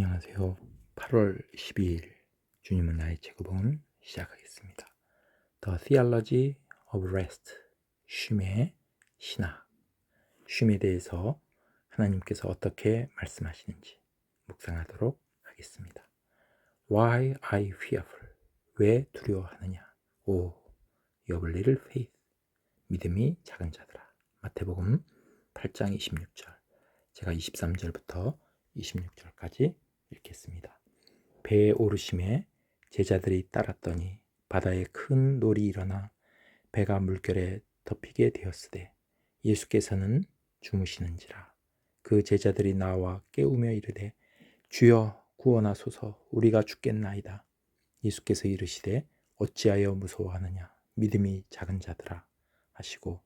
안녕하세요. 8월 12일 주님은 나의 제구봉을 시작하겠습니다. The Theology of Rest 쉼의 신학 쉼에 대해서 하나님께서 어떻게 말씀하시는지 묵상하도록 하겠습니다. Why you fearful? 왜 두려워하느냐? 오, you have little faith. 믿음이 작은 자들아. 마태복음 8장 26절. 제가 23절부터 26절까지 읽겠습니다. 배에 오르심에 제자들이 따랐더니 바다에 큰 놀이 일어나 배가 물결에 덮이게 되었으되 예수께서는 주무시는지라. 그 제자들이 나와 깨우며 이르되 주여 구원하소서. 우리가 죽겠나이다. 예수께서 이르시되 어찌하여 무서워하느냐? 믿음이 작은 자들아. 하시고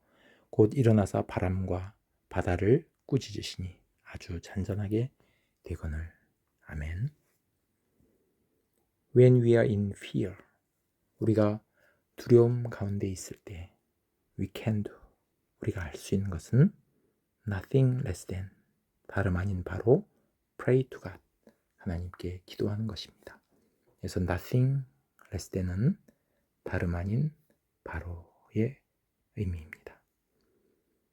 곧 일어나사 바람과 바다를 꾸짖으시니 아주 잔잔하게 되거늘 아멘. When we are in fear, 우리가 두려움 가운데 있을 때 we can do 우리가 할 수 있는 것은 nothing less than 다름 아닌 바로 pray to God 하나님께 기도하는 것입니다. 그래서 nothing less than은 다름 아닌 바로의 의미입니다.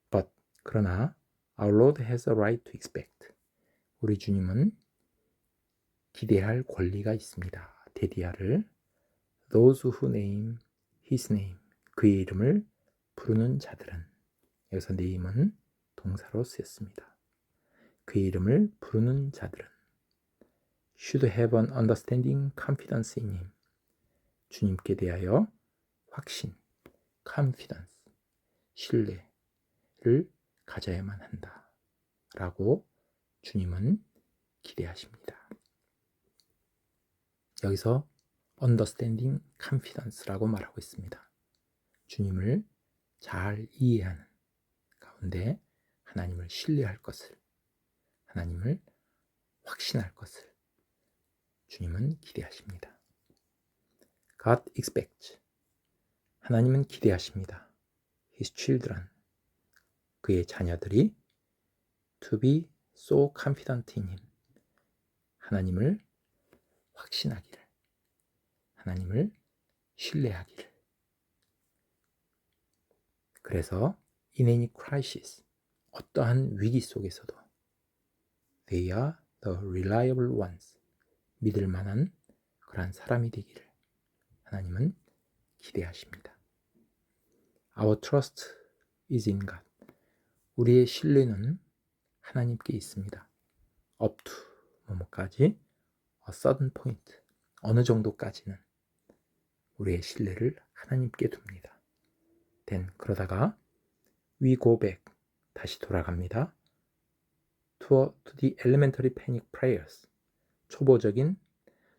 But 그러나 our Lord has a right to expect 우리 주님은 기대할 권리가 있습니다. 데디아를 those who name his name 그의 이름을 부르는 자들은 여기서 name은 동사로 쓰였습니다. 그의 이름을 부르는 자들은 should have an understanding confidence in him 주님께 대하여 확신 confidence 신뢰를 가져야만 한다 라고 주님은 기대하십니다. 여기서 understanding confidence라고 말하고 있습니다. 주님을 잘 이해하는 가운데 하나님을 신뢰할 것을, 하나님을 확신할 것을 주님은 기대하십니다. God expects. 하나님은 기대하십니다. His children. 그의 자녀들이 to be so confident in him. 하나님을 확신하기를, 하나님을 신뢰하기를. 그래서 in any crisis, 어떠한 위기 속에서도 they are the reliable ones, 믿을 만한 그러한 사람이 되기를 하나님은 기대하십니다. Our trust is in God. 우리의 신뢰는 하나님께 있습니다. up to 뭐뭐까지 a certain point 어느 정도까지는 우리의 신뢰를 하나님께 둡니다. then 그러다가 we go 다시 돌아갑니다. to, to the elementary panic prayers 초보적인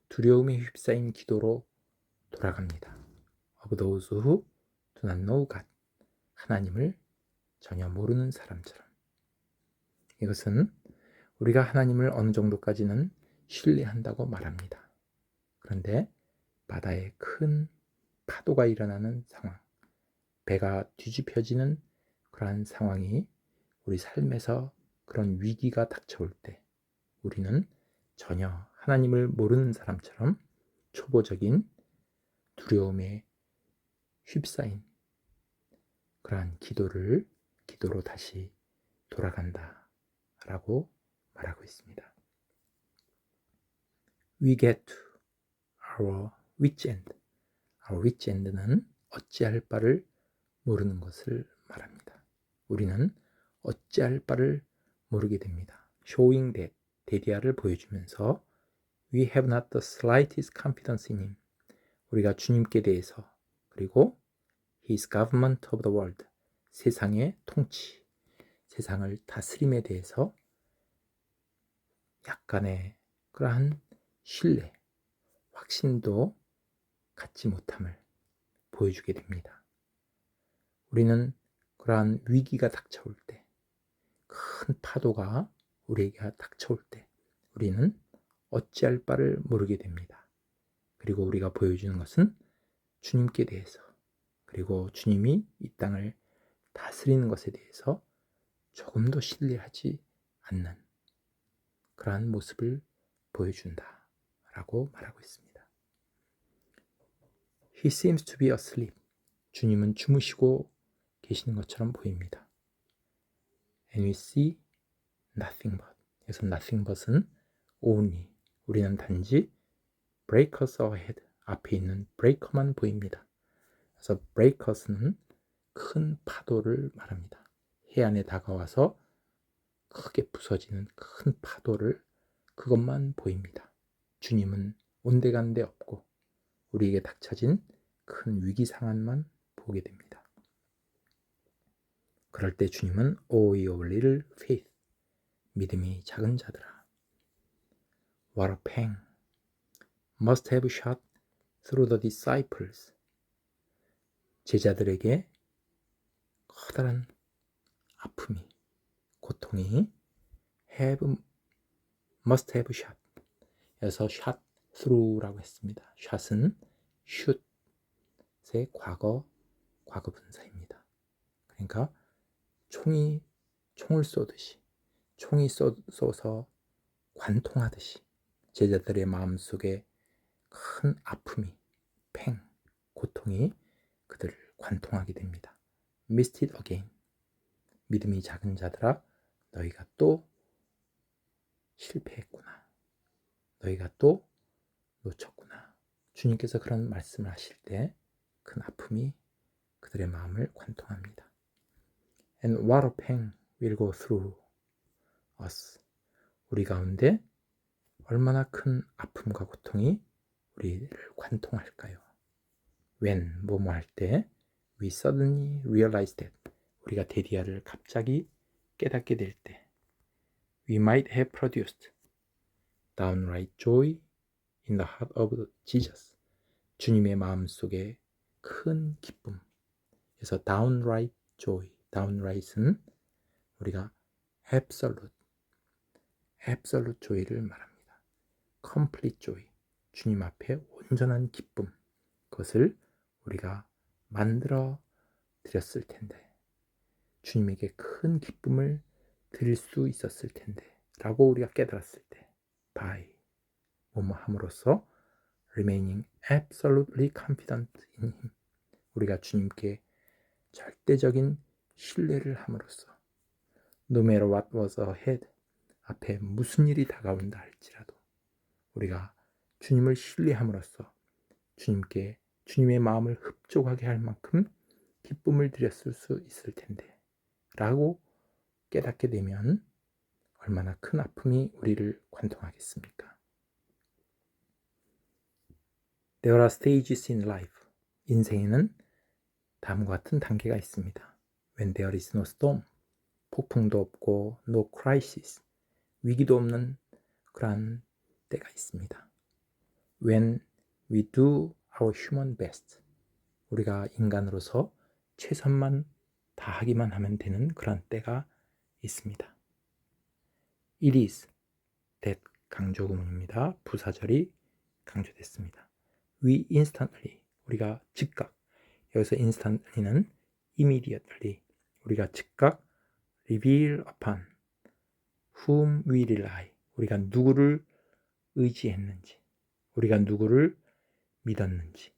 두려움에 휩싸인 기도로 돌아갑니다. of those who do not know God 하나님을 전혀 모르는 사람처럼 이것은 우리가 하나님을 어느 정도까지는 신뢰한다고 말합니다. 그런데 바다에 큰 파도가 일어나는 상황, 배가 뒤집혀지는 그러한 상황이 우리 삶에서 그런 위기가 닥쳐올 때 우리는 전혀 하나님을 모르는 사람처럼 초보적인 두려움에 휩싸인 그러한 기도를 기도로 다시 돌아간다. 라고 말하고 있습니다. We get to our wit's end. Our wit's end는 어찌할 바를 모르는 것을 말합니다. 우리는 어찌할 바를 모르게 됩니다. Showing that 데디아를 보여주면서 We have not the slightest confidence in him. 우리가 주님께 대해서 그리고 His government of the world 세상의 통치 세상을 다스림에 대해서 약간의 그러한 신뢰, 확신도 갖지 못함을 보여주게 됩니다. 우리는 그러한 위기가 닥쳐올 때, 큰 파도가 우리에게 닥쳐올 때, 우리는 어찌할 바를 모르게 됩니다. 그리고 우리가 보여주는 것은 주님께 대해서, 그리고 주님이 이 땅을 다스리는 것에 대해서 조금도 신뢰하지 않는 그러한 모습을 보여준다. 라고 말하고 있습니다. He seems to be asleep. 주님은 주무시고 계시는 것처럼 보입니다. And we see nothing but. 그래서 nothing but은 only. 우리는 단지 breakers ahead. 앞에 있는 breaker만 보입니다. 그래서 breakers는 큰 파도를 말합니다. 해안에 다가와서 크게 부서지는 큰 파도를 그것만 보입니다. 주님은 온데간데 없고 우리에게 닥쳐진 큰 위기 상황만 보게 됩니다. 그럴 때 주님은 O your little faith 믿음이 작은 자들아 What a pang must have shot through the disciples 제자들에게 커다란 아픔이 고통이 have must have shot 여기서 shot through라고 했습니다. shot은 shoot의 과거 과거 분사입니다. 그러니까 총이 총을 쏘듯이 총이 쏘, 쏘서 관통하듯이 제자들의 마음속에 큰 아픔이 팽 고통이 그들을 관통하게 됩니다. Missed it again. 믿음이 작은 자들아 너희가 또 실패했구나. 너희가 또 놓쳤구나. 주님께서 그런 말씀을 하실 때 큰 아픔이 그들의 마음을 관통합니다. And what a pang will go through us. 우리 가운데 얼마나 큰 아픔과 고통이 우리를 관통할까요? When 뭐뭐 할 때 we suddenly realize that 우리가 데디아를 갑자기 깨닫게 될 때 we might have produced downright joy in the heart of Jesus. 주님의 마음 속에 큰 기쁨. 그래서 downright joy. downright은 우리가 absolute, absolute joy를 말합니다. complete joy. 주님 앞에 온전한 기쁨. 그것을 우리가 만들어 드렸을 텐데. 주님에게 큰 기쁨을 드릴 수 있었을 텐데. 라고 우리가 깨달았을 때. by 뭐뭐 함으로써 remaining absolutely confident in him 우리가 주님께 절대적인 신뢰를 함으로써 no matter what was ahead 앞에 무슨 일이 다가온다 할지라도 우리가 주님을 신뢰함으로써 주님께 주님의 마음을 흡족하게 할 만큼 기쁨을 드렸을 수 있을 텐데 라고 깨닫게 되면 얼마나 큰 아픔이 우리를 관통하겠습니까? There are stages in life. 인생에는 다음과 같은 단계가 있습니다. When there is no storm. 폭풍도 없고 no crisis. 위기도 없는 그러한 때가 있습니다. When we do our human best. 우리가 인간으로서 최선만 다하기만 하면 되는 그런 때가 있습니다. It is that 강조 구문입니다. 부사절이 강조됐습니다. We instantly 우리가 즉각 여기서 instantly는 immediately 우리가 즉각 reveal upon whom we rely 우리가 누구를 의지했는지 우리가 누구를 믿었는지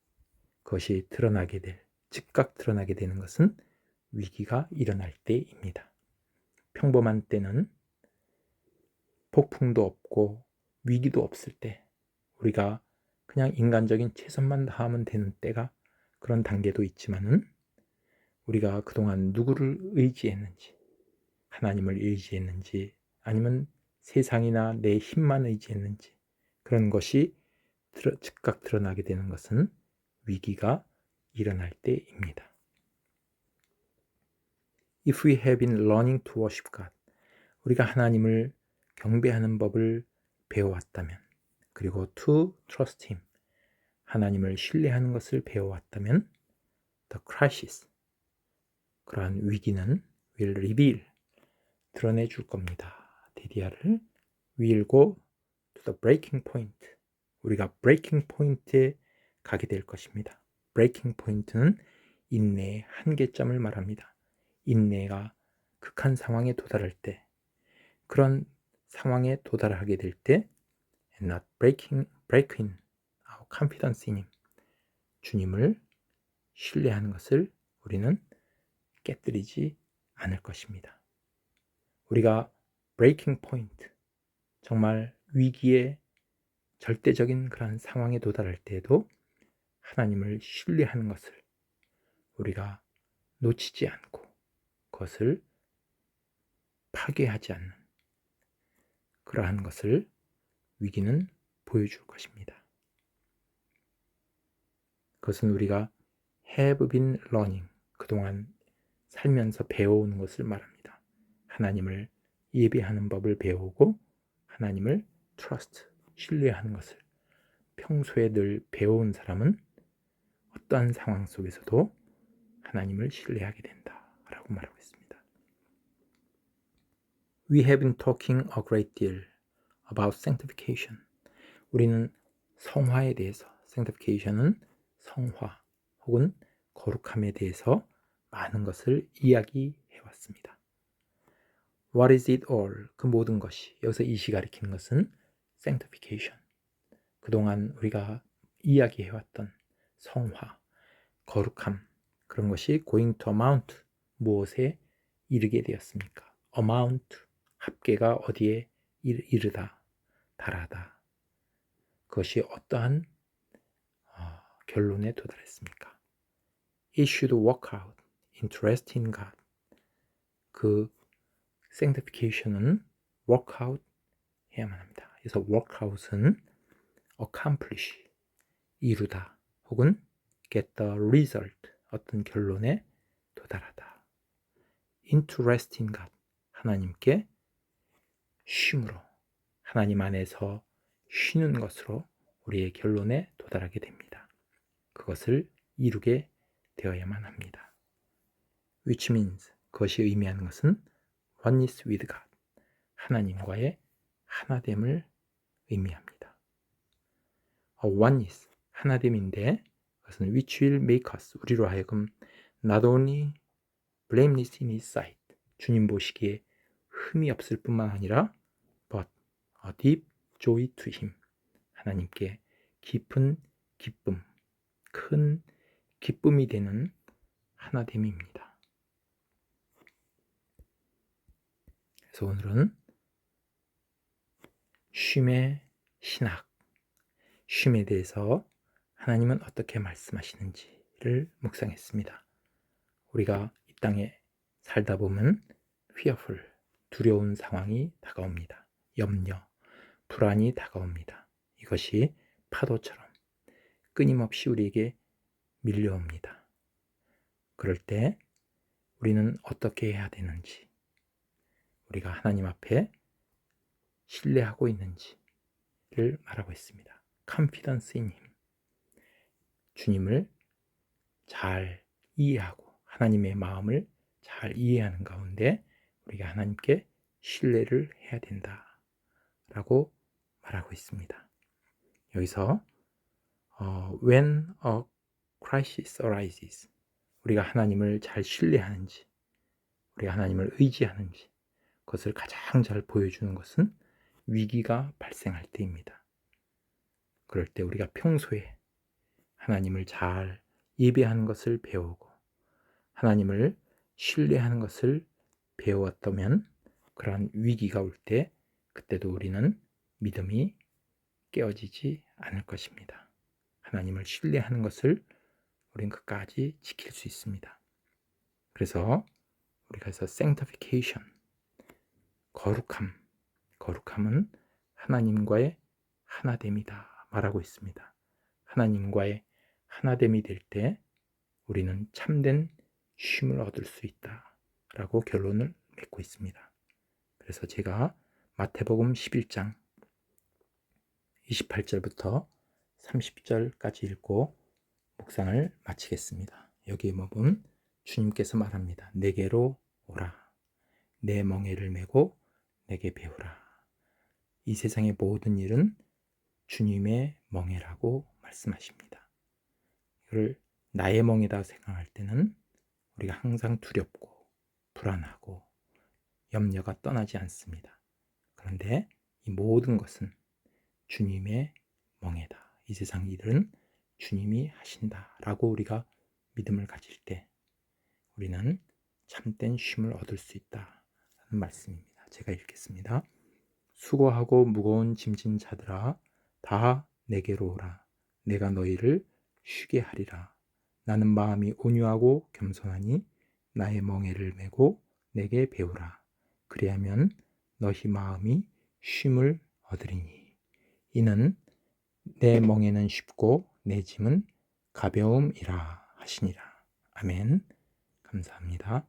그것이 드러나게 될 즉각 드러나게 되는 것은 위기가 일어날 때입니다. 평범한 때는 폭풍도 없고 위기도 없을 때 우리가 그냥 인간적인 최선만 다하면 되는 때가 그런 단계도 있지만은 우리가 그동안 누구를 의지했는지 하나님을 의지했는지 아니면 세상이나 내 힘만 의지했는지 그런 것이 즉각 드러나게 되는 것은 위기가 일어날 때입니다. If we have been learning to worship God, 우리가 하나님을 경배하는 법을 배워왔다면, 그리고 to trust Him, 하나님을 신뢰하는 것을 배워왔다면, the crisis, 그러한 위기는 will reveal, 드러내 줄 겁니다. 디디아를 will go to the breaking point, 우리가 breaking point에 가게 될 것입니다. breaking point는 인내의 한계점을 말합니다. 인내가 극한 상황에 도달할 때, 그런 상황에 도달하게 될 때, not breaking, breaking our confidence in Him. 주님을 신뢰하는 것을 우리는 깨뜨리지 않을 것입니다. 우리가 breaking point, 정말 위기의 절대적인 그러한 상황에 도달할 때에도 하나님을 신뢰하는 것을 우리가 놓치지 않고 그것을 파괴하지 않는 그러한 것을 위기는 보여줄 것입니다. 그것은 우리가 have been learning 그동안 살면서 배워오는 것을 말합니다. 하나님을 예배하는 법을 배우고 하나님을 trust 신뢰하는 것을 평소에 늘 배워온 사람은 어떠한 상황 속에서도 하나님을 신뢰하게 된다라고 말하고 있습니다. We have been talking a great deal about sanctification. 우리는 성화에 대해서 sanctification은 성화 혹은 거룩함에 대해서 많은 것을 이야기해 왔습니다. What is it all? 그 모든 것이 여기서 이시 가리키는 것은 sanctification. 그동안 우리가 이야기해 왔던 성화, 거룩함 그런 것이 going to amount 무엇에 이르게 되었습니까? amount 합계가 어디에 이르다, 달하다. 그것이 어떠한 어, 결론에 도달했습니까? It should work out. Interest in God. 그 sanctification은 work out 해야만 합니다. 그래서 work out은 accomplish, 이루다, 혹은 get the result, 어떤 결론에 도달하다. interest in God, 하나님께 쉼으로 하나님 안에서 쉬는 것으로 우리의 결론에 도달하게 됩니다. 그것을 이루게 되어야만 합니다. Which means 그것이 의미하는 것은 oneness with God 하나님과의 하나됨을 의미합니다. A oneness 하나됨인데 그것은 which will make us 우리로 하여금 not only blameless in His sight 주님 보시기에 흠이 없을 뿐만 아니라 a deep joy to him 하나님께 깊은 기쁨, 큰 기쁨이 되는 하나됨입니다. 그래서 오늘은 쉼의 신학, 쉼에 대해서 하나님은 어떻게 말씀하시는지를 묵상했습니다. 우리가 이 땅에 살다 보면 fearful, 두려운 상황이 다가옵니다. 염려, 불안이 다가옵니다. 이것이 파도처럼 끊임없이 우리에게 밀려옵니다. 그럴 때 우리는 어떻게 해야 되는지, 우리가 하나님 앞에 신뢰하고 있는지를 말하고 있습니다. in him. 주님을 잘 이해하고 하나님의 마음을 잘 이해하는 가운데 우리가 하나님께 신뢰를 해야 된다 라고 말하고 있습니다. 여기서 어, when a crisis arises 우리가 하나님을 잘 신뢰하는지 우리가 하나님을 의지하는지 그것을 가장 잘 보여주는 것은 위기가 발생할 때입니다. 그럴 때 우리가 평소에 하나님을 잘 예배하는 것을 배우고 하나님을 신뢰하는 것을 배웠다면 그러한 위기가 올 때 그때도 우리는 믿음이 깨어지지 않을 것입니다. 하나님을 신뢰하는 것을 우린 끝까지 지킬 수 있습니다. 그래서 우리가 해서 sanctification 거룩함 거룩함은 하나님과의 하나됨이다 말하고 있습니다. 하나님과의 하나됨이 될 때 우리는 참된 쉼을 얻을 수 있다. 라고 결론을 맺고 있습니다. 그래서 제가 마태복음 11장 28절부터 30절까지 읽고 묵상을 마치겠습니다. 여기에 보면 주님께서 말합니다. 내게로 오라. 내 멍에를 메고 내게 배우라. 이 세상의 모든 일은 주님의 멍에라고 말씀하십니다. 이를 나의 멍에다 생각할 때는 우리가 항상 두렵고 불안하고 염려가 떠나지 않습니다. 그런데 이 모든 것은 주님의 멍에다. 이 세상 일은 주님이 하신다 라고 우리가 믿음을 가질 때 우리는 참된 쉼을 얻을 수 있다 라는 말씀입니다. 제가 읽겠습니다. 수고하고 무거운 짐진 자들아 다 내게로 오라 내가 너희를 쉬게 하리라 나는 마음이 온유하고 겸손하니 나의 멍에를 메고 내게 배우라 그리하면 너희 마음이 쉼을 얻으리니 이는 내 멍에는 쉽고 내 짐은 가벼움이라 하시니라 아멘 감사합니다.